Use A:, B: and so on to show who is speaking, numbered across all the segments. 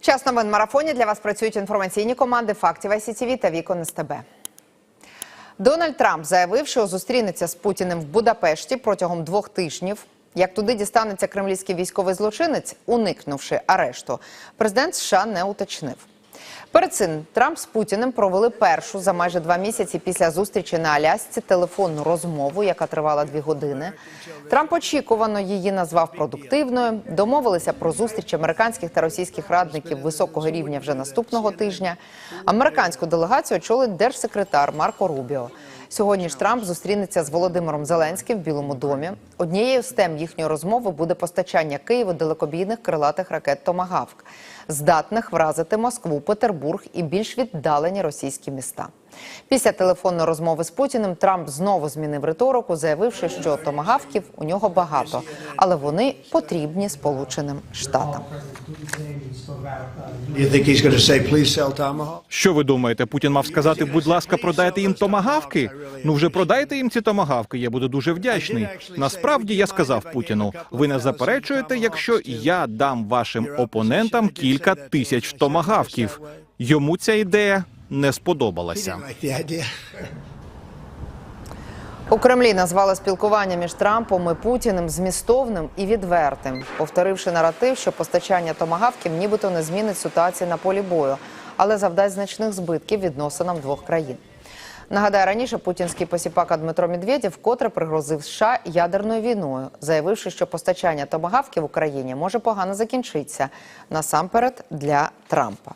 A: Час новин марафоні для вас працюють інформаційні команди фактів ICTV та Вікон СТБ. Дональд Трамп заявив, що зустрінеться з Путіним в Будапешті протягом двох тижнів. Як туди дістанеться кремлівський військовий злочинець, уникнувши арешту, президент США не уточнив. Перед цим Трамп з Путіним провели першу за майже два місяці після зустрічі на Алясці телефонну розмову, яка тривала дві години. Трамп очікувано її назвав продуктивною. Домовилися про зустріч американських та російських радників високого рівня вже наступного тижня. Американську делегацію очолить держсекретар Марко Рубіо. Сьогодні ж Трамп зустрінеться з Володимиром Зеленським в Білому домі. Однією з тем їхньої розмови буде постачання Києву далекобійних крилатих ракет Томагавк, здатних вразити Москву, Петербург і більш віддалені російські міста. Після телефонної розмови з Путіним Трамп знову змінив риторику, заявивши, що томагавків у нього багато, але вони потрібні Сполученим Штатам.
B: Що ви думаєте? Путін мав сказати, будь ласка, продайте їм томагавки? Ну вже продайте їм ці томагавки. Я буду дуже вдячний. Насправді я сказав Путіну: ви не заперечуєте, якщо я дам вашим опонентам кілька тисяч томагавків. Йому ця ідея не сподобалася.
A: У Кремлі назвали спілкування між Трампом і Путіним змістовним і відвертим, повторивши наратив, що постачання томагавків нібито не змінить ситуацію на полі бою, але завдасть значних збитків відносинам двох країн. Нагадаю, раніше путінський посіпака Дмитро Медведєв вкотре пригрозив США ядерною війною, заявивши, що постачання томагавків Україні може погано закінчитися насамперед для Трампа.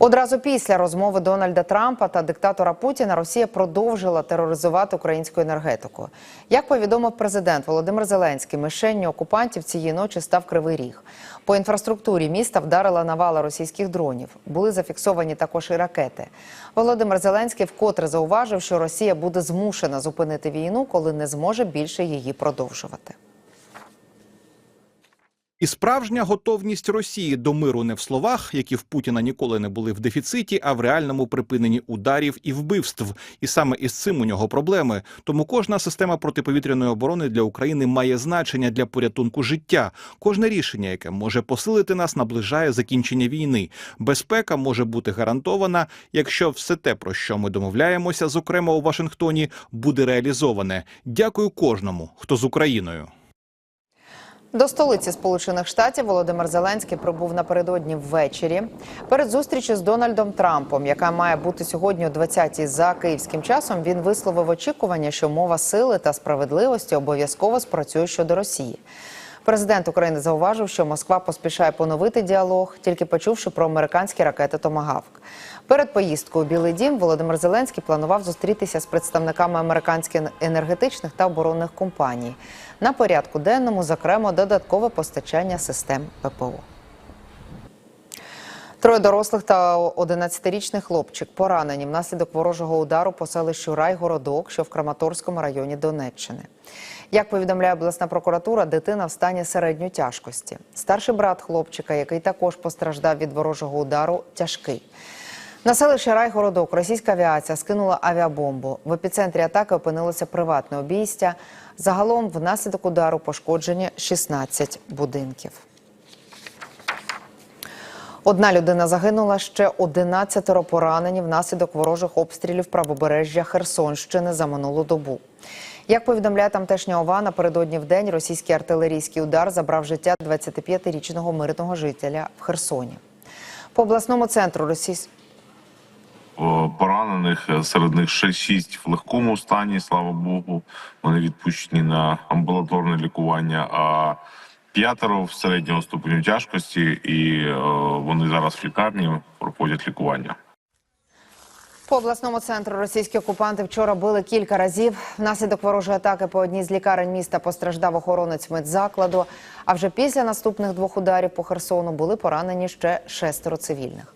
A: Одразу після розмови Дональда Трампа та диктатора Путіна Росія продовжила тероризувати українську енергетику. Як повідомив президент Володимир Зеленський, мишенню окупантів цієї ночі став Кривий Ріг. По інфраструктурі міста вдарила навала російських дронів. Були зафіксовані також і ракети. Володимир Зеленський вкотре зауважив, що Росія буде змушена зупинити війну, коли не зможе більше її продовжувати.
B: І справжня готовність Росії до миру не в словах, які в Путіна ніколи не були в дефіциті, а в реальному припиненні ударів і вбивств. І саме із цим у нього проблеми. Тому кожна система протиповітряної оборони для України має значення для порятунку життя. Кожне рішення, яке може посилити нас, наближає закінчення війни. Безпека може бути гарантована, якщо все те, про що ми домовляємося, зокрема у Вашингтоні, буде реалізоване. Дякую кожному, хто з Україною.
A: До столиці Сполучених Штатів Володимир Зеленський прибув напередодні ввечері. Перед зустрічю з Дональдом Трампом, яка має бути сьогодні о 20-й за київським часом, він висловив очікування, що мова сили та справедливості обов'язково спрацює щодо Росії. Президент України зауважив, що Москва поспішає поновити діалог, тільки почувши про американські ракети Томагавк. Перед поїздкою у Білий Дім Володимир Зеленський планував зустрітися з представниками американських енергетичних та оборонних компаній. На порядку денному, зокрема, додаткове постачання систем ППО. Троє дорослих та 11-річний хлопчик поранені внаслідок ворожого удару по селищу Райгородок, що в Краматорському районі Донеччини. Як повідомляє обласна прокуратура, дитина в стані середньої тяжкості. Старший брат хлопчика, який також постраждав від ворожого удару, тяжкий. На селищі Райгородок російська авіація скинула авіабомбу. В епіцентрі атаки опинилося приватне обійстя. Загалом внаслідок удару пошкоджені 16 будинків. Одна людина загинула, ще 11 поранені внаслідок ворожих обстрілів правобережжя Херсонщини за минулу добу. Як повідомляє тамтешня ОВА, напередодні в день російський артилерійський удар забрав життя 25-річного мирного жителя в Херсоні. По обласному центру російського
C: Е, поранених. е, Серед них ще шість в легкому стані, слава Богу. Вони відпущені на амбулаторне лікування. А п'ятеро в середньому ступеню тяжкості, і е, вони зараз в лікарні проходять лікування.
A: По обласному центру російські окупанти вчора били кілька разів. Внаслідок ворожої атаки по одній з лікарень міста постраждав охоронець медзакладу. А вже після наступних двох ударів по Херсону були поранені ще шестеро цивільних.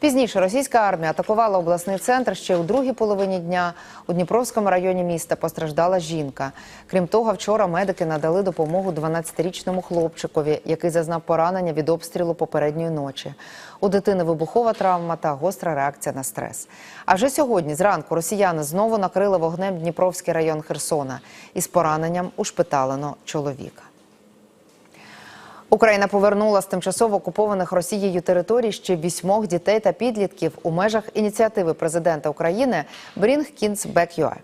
A: Пізніше російська армія атакувала обласний центр ще у другій половині дня. У Дніпровському районі міста постраждала жінка. Крім того, вчора медики надали допомогу 12-річному хлопчикові, який зазнав поранення від обстрілу попередньої ночі. У дитини вибухова травма та гостра реакція на стрес. А вже сьогодні зранку росіяни знову накрили вогнем Дніпровський район Херсона. Із пораненням ушпиталено чоловіка. Україна повернула з тимчасово окупованих Росією територій ще вісьмох дітей та підлітків у межах ініціативи президента України Bring Kids Back UA.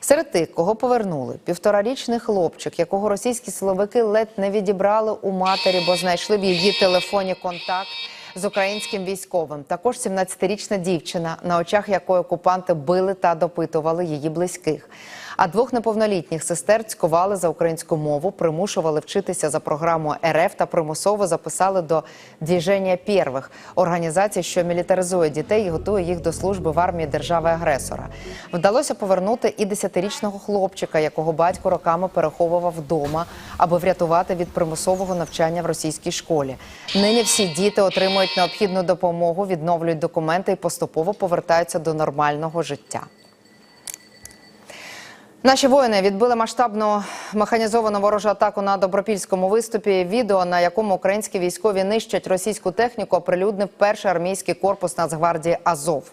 A: Серед тих, кого повернули, півторарічний хлопчик, якого російські силовики ледь не відібрали у матері, бо знайшли в її телефоні контакт з українським військовим. Також 17-річна дівчина, на очах якої окупанти били та допитували її близьких. А двох неповнолітніх сестер цькували за українську мову, примушували вчитися за програмою РФ та примусово записали до «Двіження Первих» – організації, що мілітаризує дітей і готує їх до служби в армії держави-агресора. Вдалося повернути і 10-річного хлопчика, якого батько роками переховував вдома, аби врятувати від примусового навчання в російській школі. Нині всі діти отримують необхідну допомогу, відновлюють документи і поступово повертаються до нормального життя. Наші воїни відбили масштабну механізовану ворожу атаку на добропільському виступі. Відео, на якому українські військові нищать російську техніку, оприлюднив перший армійський корпус Нацгвардії Азов.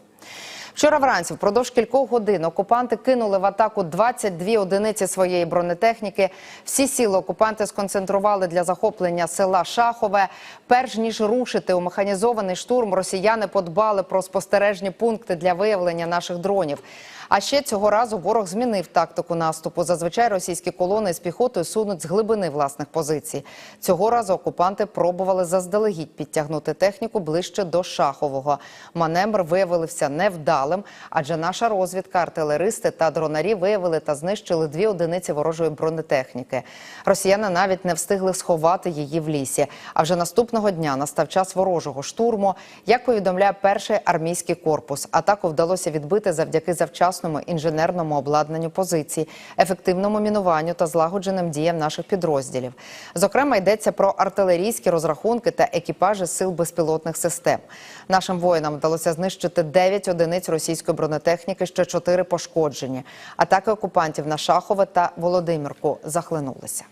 A: Вчора вранці, впродовж кількох годин, окупанти кинули в атаку 22 одиниці своєї бронетехніки. Всі сили окупанти сконцентрували для захоплення села Шахове. Перш ніж рушити у механізований штурм, росіяни подбали про спостережні пункти для виявлення наших дронів. А ще цього разу ворог змінив тактику наступу. Зазвичай російські колони з піхотою сунуть з глибини власних позицій. Цього разу окупанти пробували заздалегідь підтягнути техніку ближче до Шахового. Маневр виявився невдалим, адже наша розвідка, артилеристи та дронарі виявили та знищили дві одиниці ворожої бронетехніки. Росіяни навіть не встигли сховати її в лісі. А вже наступного дня настав час ворожого штурму. Як повідомляє перший армійський корпус, атаку вдалося відбити завдяки завчасному інженерному обладнанню позицій, ефективному мінуванню та злагодженим діям наших підрозділів. Зокрема, йдеться про артилерійські розрахунки та екіпажі сил безпілотних систем. Нашим воїнам вдалося знищити 9 одиниць російської бронетехніки, ще 4 пошкоджені. Атаки окупантів на Шахове та Володимирку захлинулися.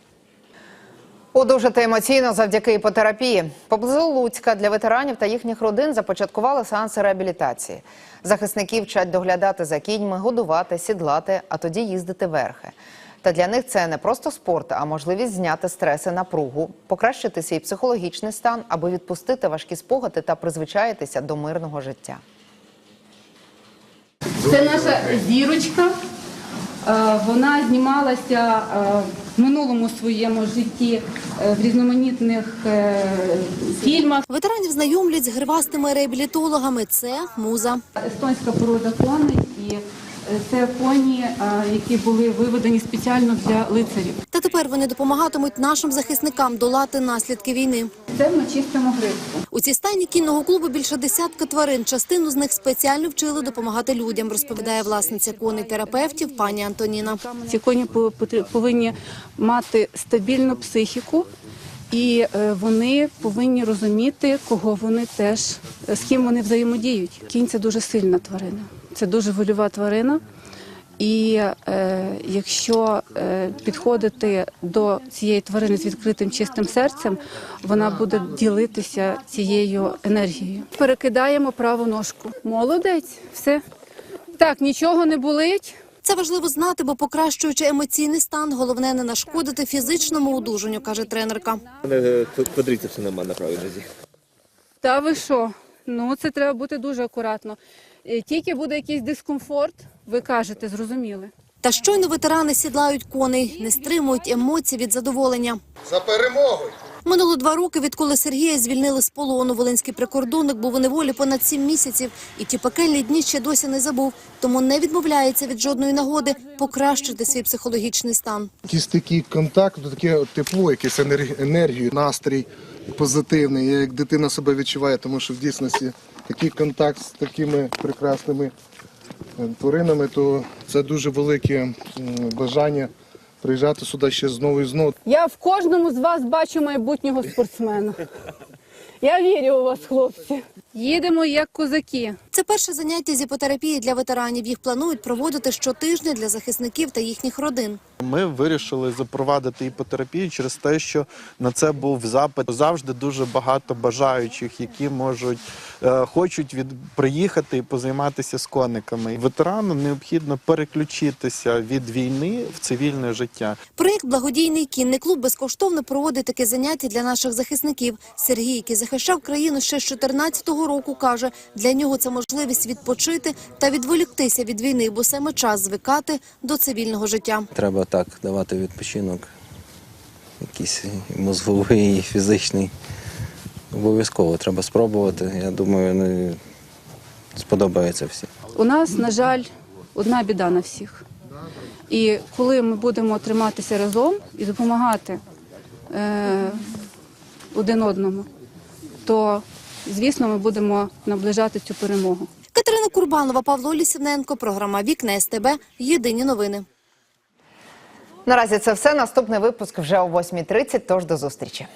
A: Одужати емоційно завдяки іпотерапії. Поблизу Луцька для ветеранів та їхніх родин започаткували сеанси реабілітації. Захисників вчать доглядати за кіньми, годувати, сідлати, а тоді їздити верхи. Та для них це не просто спорт, а можливість зняти стреси напругу, покращити свій психологічний стан, аби відпустити важкі спогади та призвичаїтися до мирного життя.
D: Це наша зірочка. Е, Вона знімалася е, в минулому своєму житті е, в різноманітних фільмах.
E: Ветеранів знайомлять з гривастими реабілітологами. Це муза.
D: Естонська порода коней і це коні, які були виведені спеціально для лицарів.
E: Тепер вони допомагатимуть нашим захисникам долати наслідки війни.
D: Це ми чистимо грибку.
E: У цій стайні кінного клубу більше десятка тварин. Частину з них спеціально вчили допомагати людям, розповідає власниця коней терапевтів пані Антоніна.
D: Ці коні повинні мати стабільну психіку, і е, вони повинні розуміти, кого вони теж з ким вони взаємодіють. Кінь це дуже сильна тварина, це дуже вольова тварина. І е, якщо е, підходити до цієї тварини з відкритим чистим серцем, вона буде ділитися цією енергією. Перекидаємо праву ножку. Молодець, все. Так, нічого не болить.
E: Це важливо знати, бо покращуючи емоційний стан, головне не нашкодити фізичному одужанню, каже тренерка.
F: У мене квадрицепси нема на правій нозі.
D: Та ви що? Ну це треба бути дуже акуратно. Е, Тільки буде якийсь дискомфорт, ви кажете, зрозуміли.
E: Та щойно ветерани сідлають коней, не стримують емоцій від задоволення.
G: За перемогою!
E: Минуло два роки, відколи Сергія звільнили з полону. Волинський прикордонник був у неволі понад сім місяців. І ті пекельні дні ще досі не забув. Тому не відмовляється від жодної нагоди покращити свій психологічний стан.
G: Якийсь такий контакт, таке тепло, якесь енер- енергію, настрій позитивний, як дитина себе відчуває, тому що в дійсності такий контакт з такими прекрасними е, тваринами, то це дуже велике бажання приїжджати сюди ще знову і знову.
D: Я в кожному з вас бачу майбутнього спортсмена. Я вірю у вас, хлопці. Їдемо як козаки.
E: Це перше заняття з іпотерапії для ветеранів. Їх планують проводити щотижня для захисників та їхніх родин.
H: Ми вирішили запровадити іпотерапію через те, що на це був запит. Завжди дуже багато бажаючих, які можуть е, хочуть від приїхати і позайматися з кониками. Ветерану необхідно переключитися від війни в цивільне життя.
E: Проєкт Благодійний кінний клуб безкоштовно проводить таке заняття для наших захисників. Сергій, який захищав країну ще з 14-го року, каже, для нього це можливість відпочити та відволіктися від війни, бо саме час звикати до цивільного життя.
I: Треба так давати відпочинок, якийсь мозговий, і фізичний. Обов'язково треба спробувати. Я думаю, не сподобається всім.
D: У нас, на жаль, одна біда на всіх. І коли ми будемо триматися разом і допомагати е, один одному, то звісно ми будемо наближати цю перемогу.
E: Катерина Курбанова, Павло Лісівненко, програма Вікне СТБ. Єдині новини.
A: Наразі це все. Наступний випуск вже о 8.30, тож до зустрічі.